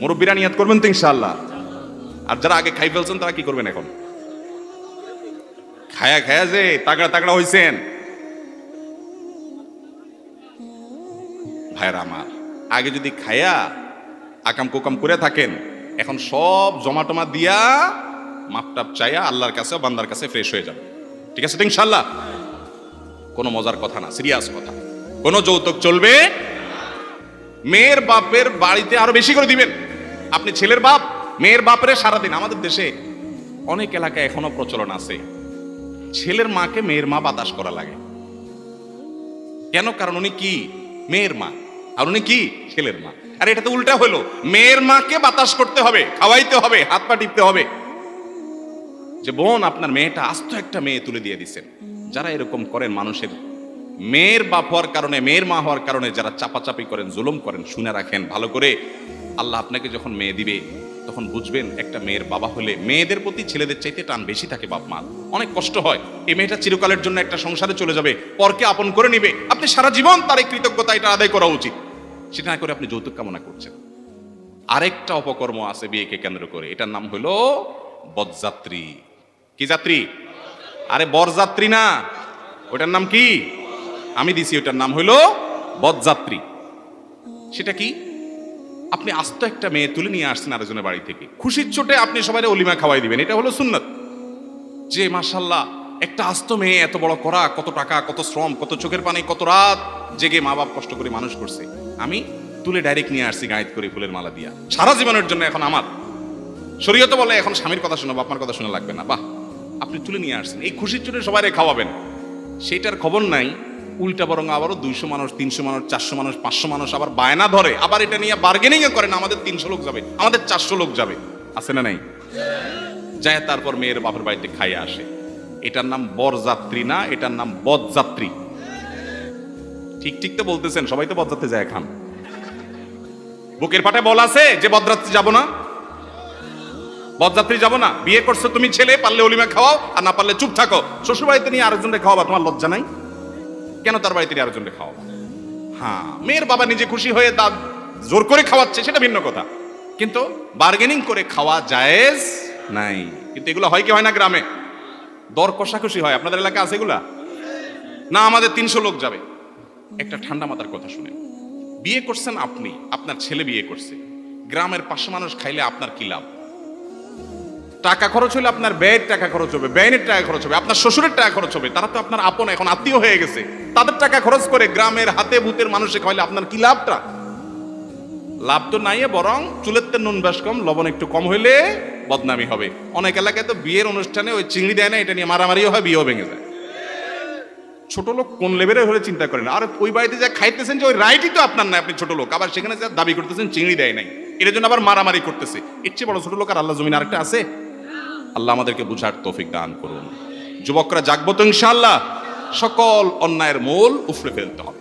মুরব্বীরা নিয়াত করবেন তো ইনশাআল্লাহ। আর যারা আগে খাই ফেলছেন, তারা কি করবেন এখন? খায়া খায়া যে তাগড়া তাগড়া হইছেন। ভাইরা আমার, আগে যদি খায়া আকাম কোকাম করে থাকেন, এখন সব জমা টমা দিয়া মাপটাপ চাইয়া আল্লাহর কাছে বান্দার কাছে ফ্রেশ হয়ে যাবে। ঠিক আছে তো ইনশাল্লাহ কোনো মজার কথা না সিরিয়াস কথা। কোনো যৌতুক চলবে মেয়ের বাপের বাড়িতে আরও বেশি করে দিবেন। আপনি ছেলের বাপ, মেয়ের বাপরে সারাদিন আমাদের দেশে অনেক এলাকায় এখনও প্রচলন আছে। ছেলের মাকে মেয়ের মা বাতাস করা লাগে। কেন? কারণ উনি কি? মেয়ের মা। আর উনি কি? ছেলের মা। আর এটা তো উল্টা হলো। মেয়ের মাকে বাতাস করতে হবে, খাওয়াইতে হবে, হাত পা টিপতে হবে। যে বোন, আপনার মেয়েটা আস্ত একটা মেয়ে তুলে দিয়ে দিচ্ছেন যারা এরকম করেন, মানুষের মেয়ের বাপ হওয়ার কারণে, মেয়ের মা হওয়ার কারণে যারা চাপাচাপি করেন, জুলুম করেন, শুনে রাখেন, ভালো করে আল্লাহ আপনাকে যখন মেয়ে দিবে, তখন বুঝবেন একটা মেয়ের বাবা হলে মেয়েদের প্রতি ছেলেদের চাইতে টান বেশি থাকে বাপ মা অনেক কষ্ট হয়। এই মেয়েটা চিরকালের জন্য একটা সংসারে চলে যাবে, পরকে আপন করে নিবে। আপনি সারা জীবন তার এই কৃতজ্ঞতা এটা আদায় করা উচিত। সেটা না করে আপনি যৌতুক কামনা করছেন। আরেকটা অপকর্ম আছে বিয়েকে কেন্দ্র করে। এটার নাম হলো বরযাত্রী। কি যাত্রী? আরে বরযাত্রী না। ওটার নাম কি? আমি দিছি, ওটার নাম হলো বদযাত্রী। সেটা কি? আপনি আস্ত একটা মেয়ে তুলে নিয়ে আসছেন আরেকজনের বাড়ি থেকে। খুশির চোটে আপনি সবাই অলিমা খাওয়াই দিবেন, এটা হলো সুন্নত। যে মাশাল্লাহ একটা আস্ত মেয়ে এত বড় করা, কত টাকা, কত শ্রম, কত চোখের পানি, কত রাত জেগে মা বাপ কষ্ট করে মানুষ করছে। আমি তুলে ডাইরেক্ট নিয়ে আসছি গায়েত করে ফুলের মালা দিয়া। সারা জীবনের জন্য এখন আমার। শরীয়ত বলে এখন স্বামীর কথা শোনো, বাপমার কথা শোনা লাগবে না। বাহ, আপনি তুলে নিয়ে আসছেন। এই খুশির চোটে সবাই খাওয়াবেন। সেইটার খবর নাই। উল্টা বরং আবারও দুইশো মানুষ, তিনশো মানুষ, চারশো মানুষ, পাঁচশো মানুষ আবার বায়না ধরে, আবার এটা নিয়ে বার্গেনিং করেন আমাদের তিনশো লোক যাবে, আমাদের চারশো লোক যাবে। আছে না নাই? যায় তারপর মেয়ের বাপের বাড়িতে খাইয়ে আসে। এটার নাম বরযাত্রী না, এটার নাম বদযাত্রী। ঠিক ঠিক তো বলতেছেন, সবাই তো বদযাত্রী যায় খান। বুকের পাটে বল আছে যে বদযাত্রী যাব না? বদযাত্রী যাব না? বিয়ে করছ তুমি ছেলে, পারলে অলিমা খাওয়াও, আর না পারলে চুপ থাকো। শ্বশুর বাড়িতে নিয়ে আরেকজনকে খাওয়াবা, তোমার লজ্জা নাই? কেন তার বাড়িতে আরেকজনকে খাওয়াবা? হ্যাঁ মেয়ের বাবা নিজে খুশি হয়ে তা জোর করে খাওয়াচ্ছে, সেটা ভিন্ন কথা। কিন্তু বার্গেনিং করে খাওয়া জায়েজ নাই। কিন্তু এগুলো হয় কি হয় না গ্রামে? দর কষাকষি হয়। আপনাদের এলাকা আছে এগুলা? না, আমাদের তিনশো লোক যাবে। একটা ঠান্ডা মাথার কথা শুনে। বিয়ে করছেন আপনি, আপনার ছেলে বিয়ে করছে। গ্রামের পাশে মানুষ খাইলে আপনার কি লাভ? টাকা খরচ হলে আপনার ব্যয়ের টাকা খরচ হবে ব্যয়ের টাকা খরচ হবে, আপনার শ্বশুরের টাকা খরচ হবে, তারা তো আপনার আপন, এখন আত্মীয় হয়ে গেছে। তাদের টাকা খরচ করে গ্রামের হাতে ভূতের মানুষে খাইলে আপনার কি লাভটা? লাভ তো নাই বরং চুলের তেল নুন বেশ কম, লবণ একটু কম হইলে বদনামি হবে। অনেক এলাকায় তো বিয়ের অনুষ্ঠানে ওই চিংড়ি দেয় না, এটা নিয়ে মারামারিও হয়, বিয়েও ভেঙে যায়। ছোট লোক কোন লেভেলের হলে চিন্তা করেন? আর ওই বাড়িতে যা খাইতেছেন যে ওই রাইটই তো আপনার না, আপনি ছোট লোক। আবার সেখানে যা দাবি করতেছেন, চিংড়ি দেয় নাই। এর জন্য আবার মারামারি করতেছে। এর চেয়ে বড় ছোট লোক আর আল্লাহ জমিন আরেকটা আছে? আল্লাহ আমাদেরকে বুঝার তৌফিক দান করুন। যুবকরা জাগবত তো ইনশাআল্লাহ। সকল অন্যায়ের মূল উফরে ফেলতে হবে।